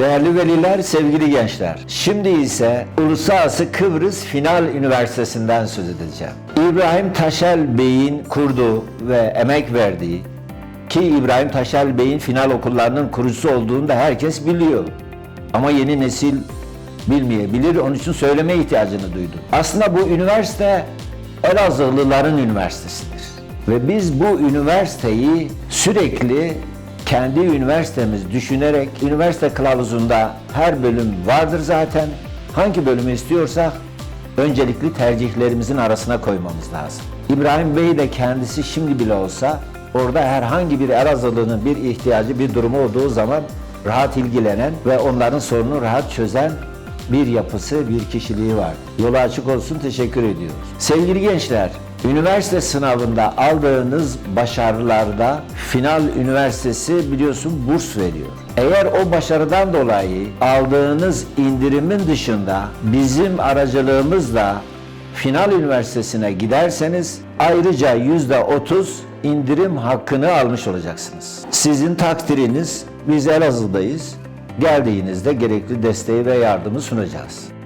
Değerli veliler, sevgili gençler. Şimdi ise Uluslararası Kıbrıs Final Üniversitesi'nden söz edeceğim. İbrahim Taşel Bey'in kurduğu ve emek verdiği ki İbrahim Taşel Bey'in final okullarının kurucusu olduğunu da herkes biliyor. Ama yeni nesil bilmeyebilir. Onun için söyleme ihtiyacını duydum. Aslında bu üniversite Elazığlıların üniversitesidir. Ve biz bu üniversiteyi sürekli kendi üniversitemiz düşünerek üniversite kılavuzunda her bölüm vardır zaten. Hangi bölümü istiyorsak öncelikli tercihlerimizin arasına koymamız lazım. İbrahim Bey de kendisi şimdi bile olsa orada herhangi bir Elazığlı'nın bir ihtiyacı, bir durumu olduğu zaman rahat ilgilenen ve onların sorununu rahat çözen bir yapısı, bir kişiliği var. Yolu açık olsun, teşekkür ediyoruz. Sevgili gençler, üniversite sınavında aldığınız başarılarda Final Üniversitesi biliyorsun burs veriyor. Eğer o başarıdan dolayı aldığınız indirimin dışında bizim aracılığımızla Final Üniversitesi'ne giderseniz ayrıca yüzde otuz indirim hakkını almış olacaksınız. Sizin takdiriniz, biz Elazığ'dayız. Geldiğinizde gerekli desteği ve yardımı sunacağız.